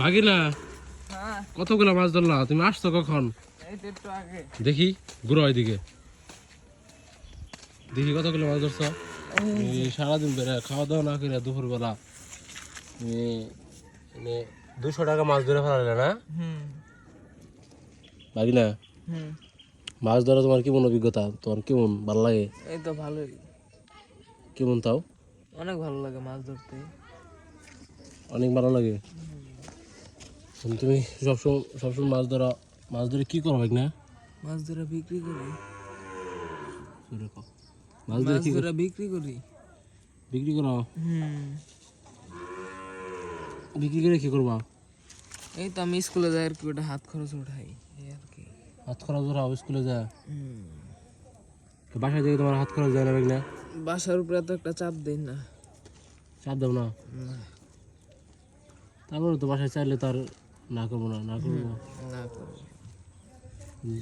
ভাগিনা হ্যাঁ। কতগুলো মাছ ধরলা? তুমি আসছো কখন? দেখি ঘুরো ওইদিকে। দেখি কতগুলো মাছ ধরছ। সারাদিন বেড়ে খাওয়া দাওয়া না করে দুপুরবেলা মানে দুশো টাকা মাছ ধরে ফেলালে না? ভাগিনা মাছ ধরা তোমার কেমন অভিজ্ঞতা? তোমার কেমন ভালো লাগে? এই তো ভালোই। কেমন তাও? অনেক ভালো লাগে মাছ ধরতে। অনেক ভালো লাগে? তুমি সবসময় সবসময় মাছ ধরা মাছ ধরে কি করো ভাগনা? মাছ ধরা বিক্রি করি। মাছ ধরে কি ধরা বিক্রি করি। বিক্রি করো? হুম। বিক্রি করে কি করবা? এই তো আমি স্কুলে যাই আর কি ওটা হাত খরচ উঠাই আর কি। হাত খরচ ধরা স্কুলে যা। বাসায় থেকে তোমার হাত খরচ যায় না ভাগনা? বাসার উপরে তো একটা চাপ দেই না। চাপ দাও না। না। তারপরে তো বাসায় চাইলে তার না করব না না করব। না করব।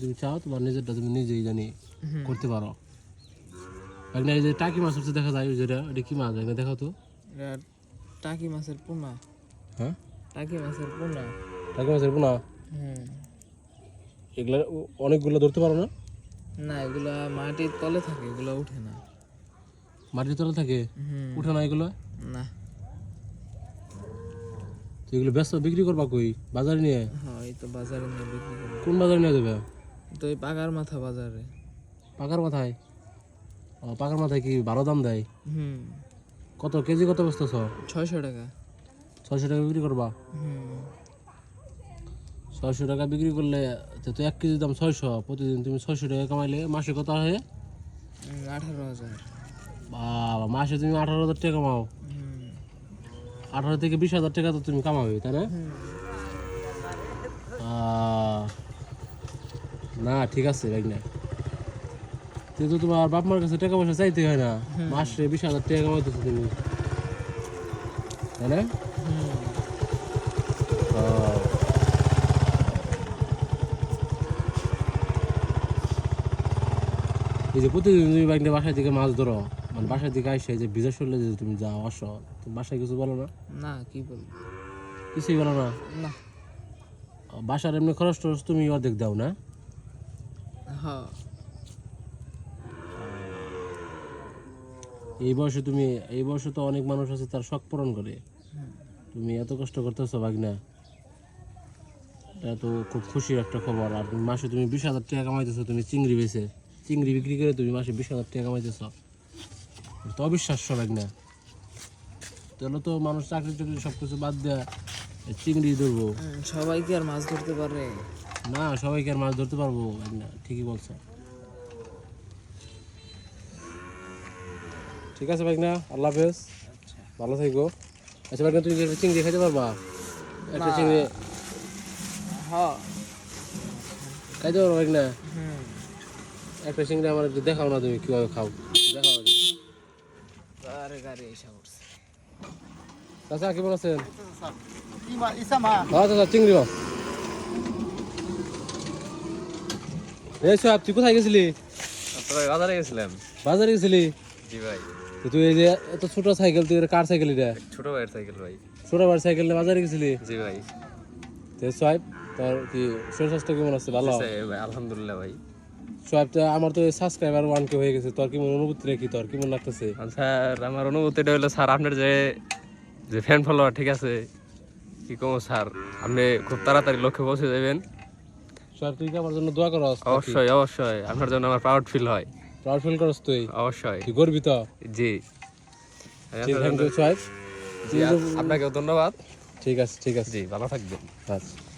তুমি চাও তোমার নিজেরটা তুমি নিজেই জানি করতে পারো। এই যে টাকি মাছ হচ্ছে দেখা যায় যেটা এটা কি মাছ? ভাগনা দেখো তো। টাকি মাছের পোনা। হ্যাঁ? টাকি মাছের পোনা। টাকি মাছের পোনা? হুম। এগুলা অনেকগুলো ধরতে পারো না? না এগুলা মাটির তলে থাকে এগুলা উঠে না। মাটির তলা থাকে? উঠে না এগুলো? না। তো এগুলো ব্যস্ত বিক্রি করবা কই? বাজারে নিয়ে? হ্যাঁ এই তো বাজারে নিয়ে বিক্রি করি কোন বাজারে নিয়ে যাবে? তো এই পাকার মাথা বাজারে। পাকার মাথায়? ও পাকার মাথায় কি ভালো দাম দেয়? হুম। কত কেজি কত বস্তা ছ ছয়শো টাকা। ছয়শো টাকা বিক্রি করবা? হুম। ছয়শো টাকা বিক্রি করলে তো তো এক কেজি দাম ছয়শো প্রতিদিন তুমি ছয়শো টাকা কামাইলে মাসে কত হয়? আঠারো হাজার। বাবা মাসে তুমি আঠারো হাজার টাকা কামাও। হুম আঠারো থেকে বিশ হাজার টাকা তো তুমি কামাবে তাই না? না ঠিক আছে ভাই না। কিন্তু তোমার বাপ মার কাছে টাকা পয়সা চাইতে হয় না। মাসে বিশ হাজার টাকা কামাইতেছো তুমি। তাই না? এই যে প্রতিদিন তুমি বাইকটা বাসায় থেকে মাছ ধরো। মানে বাসায় থেকে আসে যে ভিজা শরীরে যে তুমি যাও আসো তুমি বাসায় কিছু বলো না? না কি বলব? কিছুই বলো না? না। বাসার এমনি খরচ টরচ তুমি অর্ধেক দাও না? হ্যাঁ এই বয়সে তুমি এই বয়সে তো অনেক মানুষ আছে তার শখ পূরণ করে। তুমি এত কষ্ট করতেছো ভাগনা। এটা তো খুব খুশির একটা খবর। আর মাসে তুমি বিশ হাজার টাকা কামাইতেছো তুমি চিংড়ি বেছে চিংড়ি বিক্রি করে তুমি মাসে বিশ হাজার টাকা কামাইতেছ। তো অবিশ্বাস্য ভাগনা তাহলে তো মানুষ চাকরি টাকরি সব কিছু বাদ দেয়া চিংড়ি ধরবো। সবাই কি আর মাছ ধরতে পারে? না সবাইকে আর মাছ ধরতে পারব? ভাগনা ঠিকই বলছো। ঠিক আছে ভাগনা আল্লাহ হাফেজ। ভালো থাকো। আচ্ছা ভাগনা তুমি চিংড়ি খাইতে পারবা? একটা চিংড়ি। হ্যাঁ খাইতে পারব ভাগনা হুম। একটা চিংড়ি আমার দেখাও না তুমি কীভাবে খাও। দেখাও। আগে। আরে গাড়ি এসে উঠছে চাচা কেমন আছেন হ্যাঁ চাচা চিংড়ি মাছ। এই সব তুই কোথায় গেছিলি? বাজারে গেছিলাম। বাজারে গেছিলি? জি ভাই। তো তুই এই যে এত ছোট সাইকেল তুই এটা কার সাইকেল এটা? ছোট ভাইয়ের সাইকেল ভাই। ছোট সাইকেল বাজারে গেছিলি? জি ভাই। তো সোয়াইব তোর কি শরীর স্বাস্থ্য কেমন আছে? ভালো? ভাই আলহামদুলিল্লাহ ভাই। সোয়াইব আমার তো সাবস্ক্রাইবার ওয়ান কে হয়ে গেছে। তোর কেমন অনুভূতি কি? তোর কেমন লাগতেছে? স্যার আমার অনুভূতিটা হলো স্যার আপনার যে যে ফ্যান ফলোয়ার ঠিক আছে? কি কম স্যার আপনি খুব তাড়াতাড়ি লক্ষ্যে পৌঁছে যাবেন। সোয়াইব তুই কি আমার জন্য দোয়া করস অবশ্যই অবশ্যই। আপনার জন্য আমার প্রাউড ফিল হয়। প্রাউড ফিল করস তুই? অবশ্যই। তুই গর্বিত। জি। থ্যাংক ইউ আপনাকেও ধন্যবাদ। ঠিক আছে ঠিক আছে। জি ভালো থাকবেন। আচ্ছা।